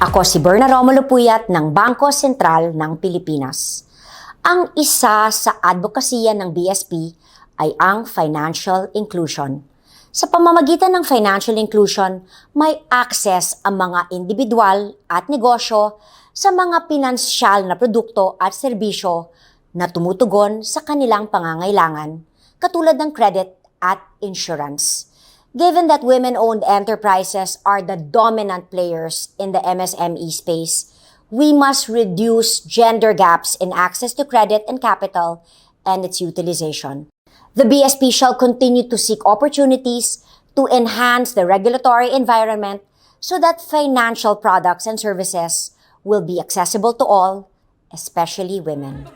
Ako si Berna Romulo Puyat ng Bangko Sentral ng Pilipinas. Ang isa sa advokasya ng BSP ay ang financial inclusion. Sa pamamagitan ng financial inclusion, may access ang mga individual at negosyo sa mga pinansyal na produkto at serbisyo na tumutugon sa kanilang pangangailangan, katulad ng credit at insurance. Given that women-owned enterprises are the dominant players in the MSME space, we must reduce gender gaps in access to credit and capital and its utilization. The BSP shall continue to seek opportunities to enhance the regulatory environment so that financial products and services will be accessible to all, especially women.